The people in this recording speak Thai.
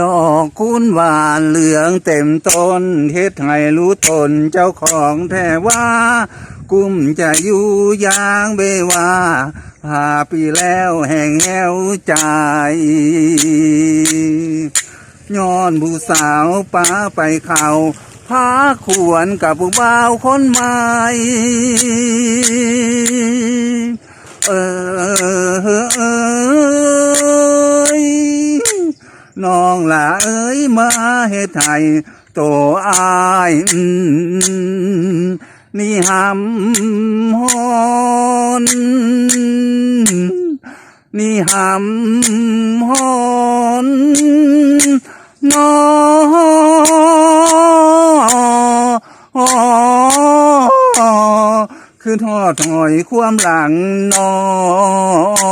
ดอกคุณหวานเหลืองเต็มต้นเฮ็ดให้รู้ตนเจ้าของแท้ว่า กุ้มจะอยู่ยางเบว่าพาปีแล้วแห่งแหวใจย้อนผู้สาวป้าไปเขาพาขวนกับผู้บ่าวคนใหม่เออ น้องหลาเอ้ยมาเฮ็ดไทยโตอายนี่หำฮอนนี่หำฮอนน้องคือทอดหอยความหลังน้อง